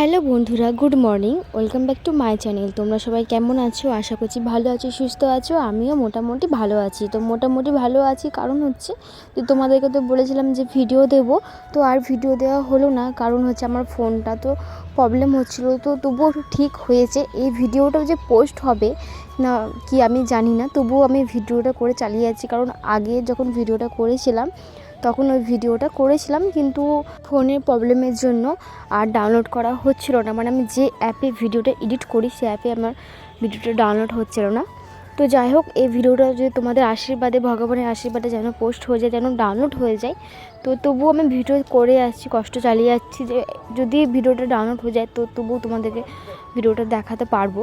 Hello বন্ধুরা, good morning. Welcome back to my channel. তোমরা সবাই কেমন আছো? আশা করছি ভালো আছো, সুস্থ আছো। আমিও মোটামুটি ভালো আছি। তো মোটামুটি ভালো আছি, কারণ হচ্ছে যে তোমাদেরকে তো বলেছিলাম যে ভিডিও দেব। তো আর ভিডিও দেওয়া হলো না, কারণ হচ্ছে আমার ফোনটা তো প্রবলেম হচ্ছিল। তো তবুও ঠিক হয়েছে। এই ভিডিওটা যে পোস্ট হবে, না, কি আমি জানি না। তবুও আমি ভিডিওটা করে চালিয়ে যাচ্ছি। কারণ আগে যখন ভিডিওটা করেছিলাম তখন ওই ভিডিওটা করেছিলাম, কিন্তু ফোনের প্রবলেমের জন্য আর ডাউনলোড করা হচ্ছিল না। মানে আমি যে অ্যাপে ভিডিওটা এডিট করি, সে অ্যাপে আমার ভিডিওটা ডাউনলোড হচ্ছিল না। তো যাই হোক, এই ভিডিওটা যদি তোমাদের আশীর্বাদে, ভগবানের আশীর্বাদে যেন পোস্ট হয়ে যায়, যেন ডাউনলোড হয়ে যায়, তো তবুও আমি ভিডিও করে আসছি, কষ্ট চালিয়ে যাচ্ছি যে যদি ভিডিওটা ডাউনলোড হয়ে যায়, তো তবুও তোমাদেরকে ভিডিওটা দেখাতে পারব।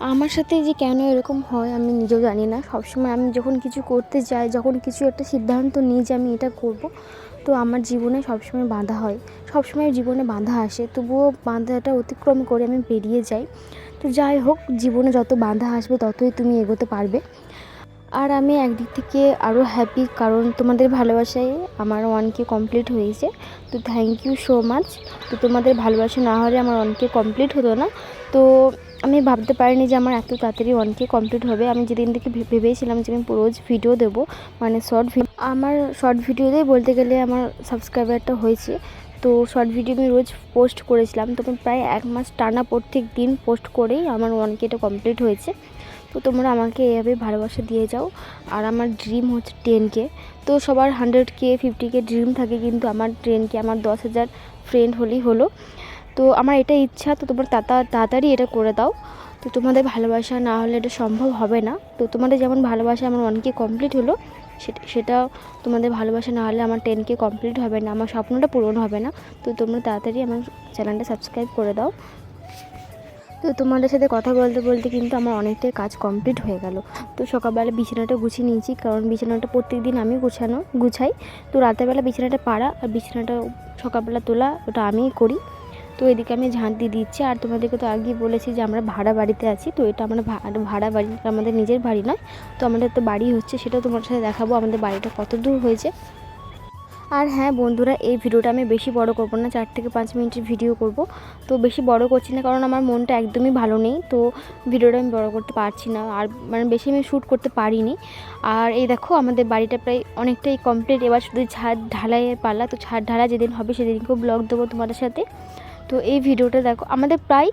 আমার সাথে যে কেন এরকম হয় আমি নিজেও জানি না। সবসময় আমি যখন কিছু করতে যাই, যখন কিছু একটা সিদ্ধান্ত নিই যে আমি এটা করব, তো আমার জীবনে সবসময় বাধা হয়। সবসময় জীবনে বাধা আসে, তবুও বাধাটা অতিক্রম করে আমি বেরিয়ে যাই। তো যাই হোক, জীবনে যত বাধা আসবে, ততই তুমি এগোতে পারবে। আর আমি একদিক থেকে আরও হ্যাপি কারণ তোমাদের ভালোবাসায় আমার ওয়ানকে কমপ্লিট হয়েছে। তো থ্যাংক ইউ সো মাচ তো তোমাদের ভালোবাসা না হলে আমার ওয়ানকে কমপ্লিট হতো না। তো আমি ভাবতে পারিনি যে আমার এত তাড়াতাড়ি ওয়ানকে কমপ্লিট হবে। আমি যেদিন থেকে ভেবেছিলাম যে আমি রোজ ভিডিও দেবো মানে শর্ট ভিডিও আমার শর্ট ভিডিওতেই বলতে গেলে আমার সাবস্ক্রাইবারটা হয়েছে। তো শর্ট ভিডিও আমি রোজ পোস্ট করেছিলাম। তো প্রায় এক মাস টানা প্রত্যেক দিন পোস্ট করেই আমার ওয়ানকে এটা কমপ্লিট হয়েছে। তো তোমরা আমাকে এভাবে ভালোবাসা দিয়ে যাও। আর আমার ড্রিম হচ্ছে টেন কে তো সবার হান্ড্রেড কে ফিফটি কে ড্রিম থাকে, কিন্তু আমার টেন কে আমার দশ হাজার ফ্রেন্ড হলেই হলো। তো আমার এটা ইচ্ছা, তো তোমরা তাড়াতাড়ি এটা করে দাও। তো তোমাদের ভালোবাসা না হলে এটা সম্ভব হবে না। তো তোমাদের যেমন ভালোবাসা আমার ওয়ানকে কমপ্লিট হলো, সেটা সেটা তোমাদের ভালোবাসা না হলে আমার টেনকে কমপ্লিট হবে না, আমার স্বপ্নটা পূরণ হবে না। তো তোমরা তাড়াতাড়ি আমার চ্যানেলটা সাবস্ক্রাইব করে দাও। তো তোমাদের সাথে কথা বলতে বলতে কিন্তু আমার অনেকটাই কাজ কমপ্লিট হয়ে গেল। তো সকালবেলা বিছানাটা গুছিয়ে নিয়েছি, কারণ বিছানাটা প্রত্যেক দিন আমি গুছানো, গুছাই। তো রাতেরবেলা বিছানাটা পাড়া আর বিছানাটা সকালবেলা তোলা, ওটা আমিই করি। তো এদিকে আমি ঝাঁট দিয়ে দিচ্ছি। আর তোমাদেরকে তো আগেই বলেছি যে আমরা ভাড়া বাড়িতে আছি। তো এটা আমরা ভাড়া বাড়ি আমাদের নিজের বাড়ি নয়। তো আমাদের তো বাড়ি হচ্ছে সেটাও তোমার সাথে দেখাবো আমাদের বাড়িটা কত দূর হয়েছে। আর হ্যাঁ বন্ধুরা, এই ভিডিওটা আমি বেশি বড় করব না, চার থেকে পাঁচ মিনিটের ভিডিও করব। তো বেশি বড় করছি না কারণ আমার মনটা একদমই ভালো নেই। তো ভিডিওটা আমি বড় করতে পারছি না আর মানে বেশি আমি শ্যুট করতে পারিনি। আর এই দেখো আমাদের বাড়িটা প্রায় অনেকটাই কমপ্লিট এবার শুধু ছাদ ঢালাইয়ের পালা। তো ছাদ ঢালা যেদিন হবে সেদিনকেও ব্লগ দেবো তোমাদের সাথে। তো এই ভিডিওটা দেখো, আমাদের প্রায়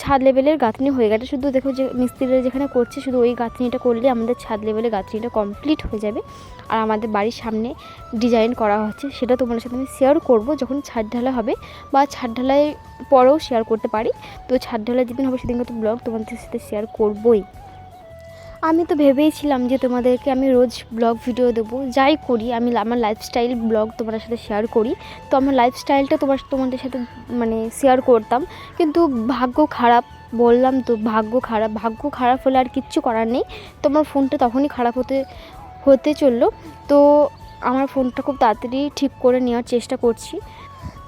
ছাদ লেভেলের গাঁথনি হয়ে গেছে। শুধু দেখো যে মিস্ত্রিরা যেখানে করছে, শুধু ওই গাঁথনিটা করলে আমাদের ছাদ লেভেলের গাঁথনিটা কমপ্লিট হয়ে যাবে। আর আমাদের বাড়ির সামনে ডিজাইন করা হচ্ছে, সেটা তোমাদের সাথে আমি শেয়ার করব যখন ছাদ ঢালা হবে, বা ছাদ ঢালাই পরেও শেয়ার করতে পারি। তো ছাদ ঢালাই যেদিন হবে সেদিন তো ব্লগ তোমাদের সাথে শেয়ার করবই। আমি তো ভেবেইছিলাম যে তোমাদেরকে আমি রোজ ব্লগ ভিডিও দেবো। যাই করি, আমি আমার লাইফস্টাইল ব্লগ তোমাদের সাথে শেয়ার করি। তো আমার লাইফস্টাইলটা তোমার তোমাদের সাথে মানে শেয়ার করতাম। কিন্তু ভাগ্য খারাপ, বললাম তো ভাগ্য খারাপ। ভাগ্য খারাপ হলে আর কিচ্ছু করার নেই। তোমার ফোনটা তখনই খারাপ হতে হতে চলল। তো আমার ফোনটা খুব তাড়াতাড়ি ঠিক করে নেওয়ার চেষ্টা করছি।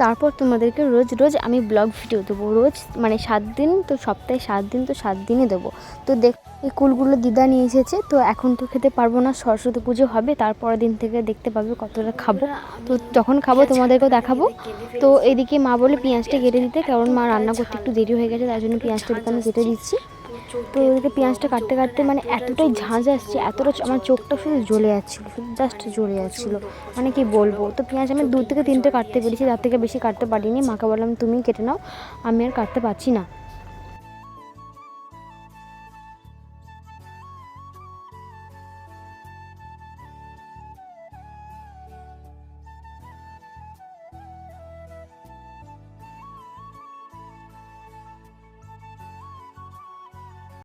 তারপর তোমাদেরকে রোজ রোজ আমি ব্লগ ভিডিও দেবো। রোজ মানে সাত দিন তো সপ্তাহে সাত দিন তো সাত দিনই দেবো। তো দেখ, এই কুলগুলো দিদা নিয়ে এসেছে, তো এখন তো খেতে পারব না, সরস্বতী পুজো হবে, তারপরের দিন থেকে দেখতে পাবে কতটা খাব। তো যখন খাব তোমাদেরকেও দেখাবো। তো এদিকে মা বলে পেঁয়াজটা কেটে দিতে, কারণ মা রান্না করতে একটু দেরি হয়ে গেছে তার জন্য পেঁয়াজটা আমি কেটে দিচ্ছি। তো ওদেরকে পেঁয়াজটা কাটতে কাটতে মানে এতটাই ঝাঁঝ আসছে, এতটা আমার চোখটা শুধু জ্বলে যাচ্ছিল জাস্ট জ্বলে যাচ্ছিল। মানে কি বলব? তো পেঁয়াজ আমি দু থেকে তিনটে কাটতে পেরেছি, তার থেকে বেশি কাটতে পারিনি। মাকে বললাম, তুমি কেটে নাও, আমি আর কাটতে পারছি না।